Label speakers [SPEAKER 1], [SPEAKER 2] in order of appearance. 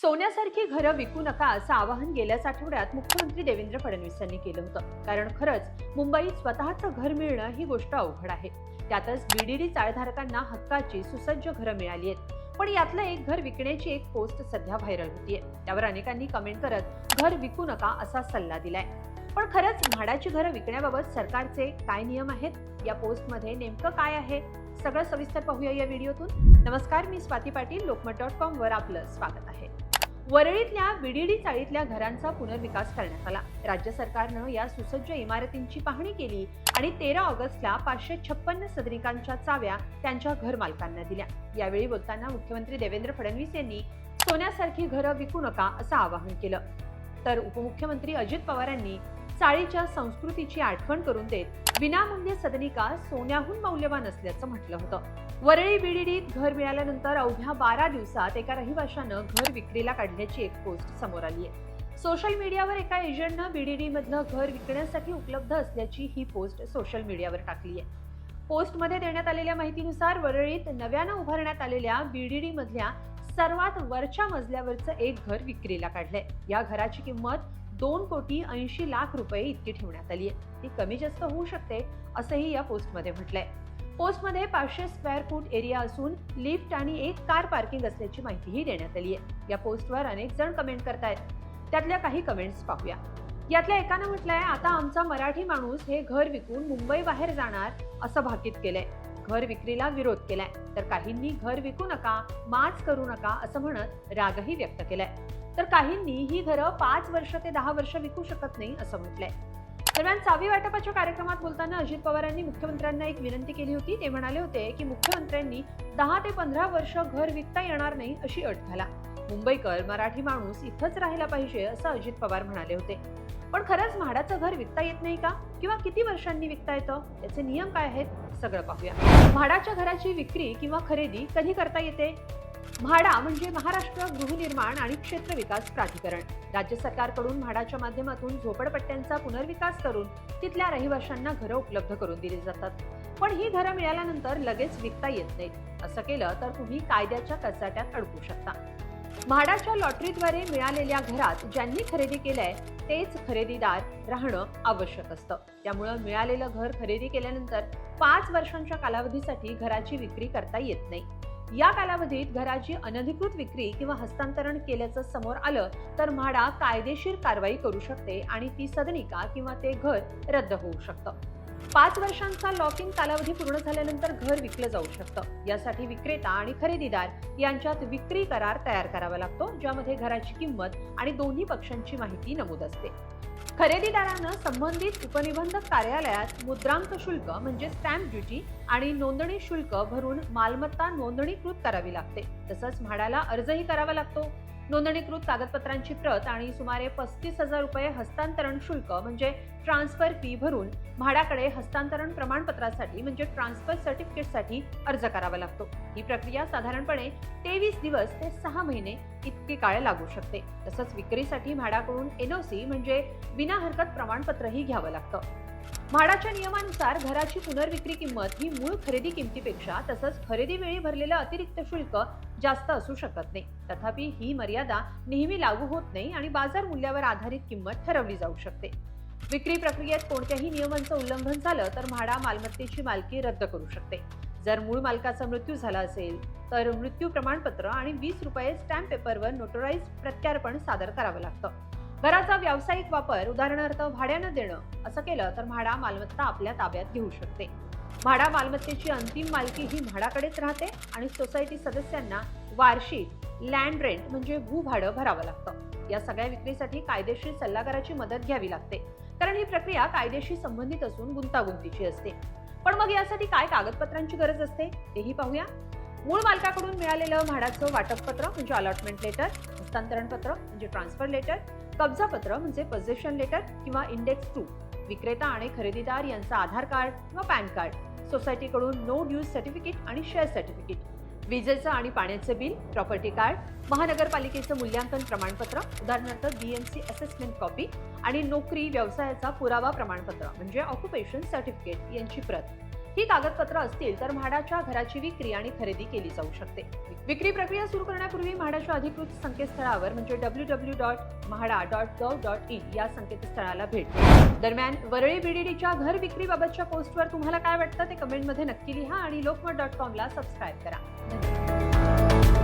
[SPEAKER 1] सोन्यासारखी घरं विकू नका असं आवाहन गेल्याच आठवड्यात मुख्यमंत्री देवेंद्र फडणवीस यांनी केलं होतं. कारण खरंच मुंबईत स्वतःचं घर मिळणं ही गोष्ट अवघड आहे. त्यातच बीडीडी चाळधारकांना हक्काची सुसज्ज घरं मिळाली आहेत. पण यातलं एक घर विकण्याची एक पोस्ट सध्या व्हायरल होतीये. त्यावर अनेकांनी कमेंट करत घर विकू नका असा सल्ला दिलाय. पण खरंच म्हाडाची घरं विकण्याबाबत सरकारचे काय नियम आहेत? या पोस्टमध्ये नेमकं काय आहे? सगळं सविस्तर पाहूया या व्हिडिओतून. नमस्कार मी स्वाती पाटील लोकमत डॉट कॉम वर आपलं स्वागत आहे. वरळीतल्या बीडीडी चाळीतल्या घरांचा पुनर्विकास करण्यात आला. राज्य सरकारनं या सुसज्ज इमारतींची पाहणी केली आणि तेरा ऑगस्टला पाचशे छप्पन्न सदनिकांच्या चाव्या त्यांच्या घर मालकांना दिल्या. यावेळी बोलताना मुख्यमंत्री देवेंद्र फडणवीस यांनी सोन्यासारखी घरं विकू नका असं आवाहन केलं. तर उपमुख्यमंत्री अजित पवारांनी चाळीच्या संस्कृतीची आठवण करून देत विनामूल्य सदनिका सोन्याहून मौल्यवान असल्याचं म्हटलं होतं. वरळी बीडीडीत घर मिळाल्यानंतर अवघ्या बारा दिवसात एका रहिवाशानं घर विक्रीला काढल्याची एक पोस्ट समोर आली आहे. सोशल मीडियावर एका एजंटनं बीडीडी मधलं घर विकण्यासाठी उपलब्ध असल्याची ही पोस्ट सोशल मीडियावर टाकली आहे. पोस्टमध्ये देण्यात आलेल्या माहितीनुसार वरळीत नव्यानं उभारण्यात आलेल्या बीडीडी मधल्या सर्वात वरच्या मजल्यावरचं एक घर विक्रीला काढलंय. या घराची किंमत दोन कोटी ऐंशी लाख रुपये इतकी ठेवण्यात आली आहे ती कमी जास्त होऊ शकते असंही या पोस्टमध्ये म्हटलंय. पोस्टमध्ये पाचशे स्क्वेअर फूट एरिया असून लिफ्ट आणि एक कार पार्किंग असल्याची माहितीही देण्यात आली आहे या पोस्टवर अनेक जण कमेंट करतायत. त्यातल्या काही कमेंट्स पाहूया. यातल्या एकानं म्हटलंय आता आमचा मराठी माणूस हे घर विकून मुंबई बाहेर जाणार असं भाकीत केलंय. घर विक्रीला विरोध केलाय. तर काहींनी घर विकू नका माच करू नका असं म्हणत रागही व्यक्त केलाय. तर काहींनी ही घरं पाच वर्ष ते दहा वर्ष विकू शकत नाही असं म्हटलंय. दरम्यान चावी वाटपाच्या कार्यक्रमात बोलताना अजित पवारांनी मुख्यमंत्र्यांना एक विनंती केली होती. ते म्हणाले होते की मुख्यमंत्र्यांनी दहा ते पंधरा वर्ष घर विकता येणार नाही अशी अट घाला. मुंबईकर मराठी माणूस इथंच राहायला पाहिजे असं अजित पवार म्हणाले होते. पण खरंच म्हाडाचं घर विकता येत नाही का? किंवा किती वर्षांनी विकता येतं? त्याचे नियम काय आहेत? सगळं पाहूया. म्हाडाच्या घराची विक्री किंवा खरेदी कधी करता येते? म्हाडा म्हणजे महाराष्ट्र गृहनिर्माण आणि क्षेत्र विकास प्राधिकरण. राज्य सरकारकडून म्हाडाच्या माध्यमातून झोपडपट्ट्यांचा पुनर्विकास करून तिथल्या रहिवाशांना घरं उपलब्ध करून दिली जातात. पण ही घरं मिळाल्यानंतर लगेच विकता येत नाहीत. असं केलं तर तुम्ही कायद्याच्या कचाट्यात अडकू शकता. म्हाडाच्या लॉटरीद्वारे मिळालेल्या घरात ज्यांनी खरेदी केलंय तेच खरेदीदार राहणं आवश्यक असतं. त्यामुळं मिळालेलं घर खरेदी केल्यानंतर पाच वर्षांच्या कालावधीसाठी घराची विक्री करता येत नाही. या कालावधीत घराची अनधिकृत विक्री किंवा हस्तांतरण केल्याचं समोर आलं तर म्हाडा कायदेशीर कारवाई करू शकते आणि ती सदनिका किंवा ते घर रद्द होऊ शकतं. पाच वर्षांचा लॉकिंग कालावधी पूर्ण झाल्यानंतर घर विकलं जाऊ शकतं. यासाठी विक्रेता आणि खरेदीदार यांच्यात विक्री करार तयार करावा लागतो ज्यामध्ये घराची किंमत आणि दोन्ही पक्षांची माहिती नमूद असते. खरेदीदारानं संबंधित उपनिबंधक कार्यालयात मुद्रांक शुल्क म्हणजे स्टॅम्प ड्युटी आणि नोंदणी शुल्क भरून मालमत्ता नोंदणीकृत करावी लागते. तसंच म्हाडाला अर्जही करावा लागतो. नोंदणीकृत कागदपत्रांची प्रत आणि सुमारे पस्तीस हजार रुपये हस्तांतरण शुल्क म्हणजे ट्रान्सफर फी भरून म्हाडाकडे हस्तांतरण प्रमाणपत्रासाठी म्हणजे ट्रान्सफर सर्टिफिकेटसाठी अर्ज करावा लागतो. ही प्रक्रिया साधारणपणे तेवीस दिवस ते सहा महिने इतकी काळ लागू शकते. तसंच विक्रीसाठी म्हाडाकडून एनओसी म्हणजे विना हरकत प्रमाणपत्रही घ्यावं लागतं. म्हाडाच्या नियमानुसार घराची पुनर्विक्री किंमत ही मूळ खरेदी किमतीपेक्षा तसंच खरेदी वेळी भरलेलं अतिरिक्त शुल्क जास्त असू शकत नाही. तथापि ही मर्यादा नेहमी लागू होत नाही आणि बाजार मूल्यावर आधारित किंमत ठरवली जाऊ शकते. विक्री प्रक्रियेत कोणत्याही नियमांचं उल्लंघन झालं तर म्हाडा मालमत्तेची मालकी रद्द करू शकते. जर मूळ मालकाचा मृत्यू झाला असेल तर मृत्यू प्रमाणपत्र आणि वीस रुपये स्टॅम्प पेपरवर नोटराईज प्रत्यार्पण सादर करावं लागतं. घराचा व्यावसायिक वापर उदाहरणार्थ भाड्यानं देणं असं केलं तर म्हाडा मालमत्ता आपल्या ताब्यात घेऊ शकते. म्हाडा मालमत्तेची अंतिम मालकी ही म्हाडाकडेच राहते आणि सोसायटी सदस्यांना वार्षिक लँड रेंट म्हणजे भूभाडं भरावं लागतं. या सगळ्या विक्रीसाठी कायदेशीर सल्लागाराची मदत घ्यावी लागते. कारण ही प्रक्रिया कायदेशी संबंधित असून गुंतागुंतीची असते. पण मग यासाठी काय कागदपत्रांची गरज असते? तेही पाहूया. मूळ मालकाकडून मिळालेलं म्हाडाचं वाटपपत्र म्हणजे अलॉटमेंट लेटर हस्तांतरण पत्र म्हणजे ट्रान्सफर लेटर कब्जापत्र म्हणजे पोझिशन लेटर किंवा इंडेक्स टू विक्रेता आणि खरेदीदार यांचा आधार कार्ड किंवा पॅन कार्ड सोसायटीकडून नो ड्यूज सर्टिफिकेट आणि शेअर सर्टिफिकेट विजेचं आणि पाण्याचं बिल प्रॉपर्टी कार्ड महानगरपालिकेचं मूल्यांकन प्रमाणपत्र उदाहरणार्थ बीएमसी असेसमेंट कॉपी आणि नोकरी व्यवसायाचा पुरावा प्रमाणपत्र म्हणजे ऑक्युपेशन सर्टिफिकेट यांची प्रत. ही कागदपत्र असतील तर म्हाडाच्या घराची विक्री आणि खरेदी केली जाऊ शकते. विक्री प्रक्रिया सुरू करण्यापूर्वी म्हाडाच्या अधिकृत संकेतस्थळावर म्हणजे W W dot MHADA dot gov dot in या संकेतस्थळाला भेट दरम्यान वरळी बीडीडीच्या घर विक्रीबाबतच्या पोस्टवर तुम्हाला काय वाटतं ते कमेंटमध्ये नक्की लिहा आणि लोकमत डॉट कॉमला सबस्क्राईब करा. धन्यवाद.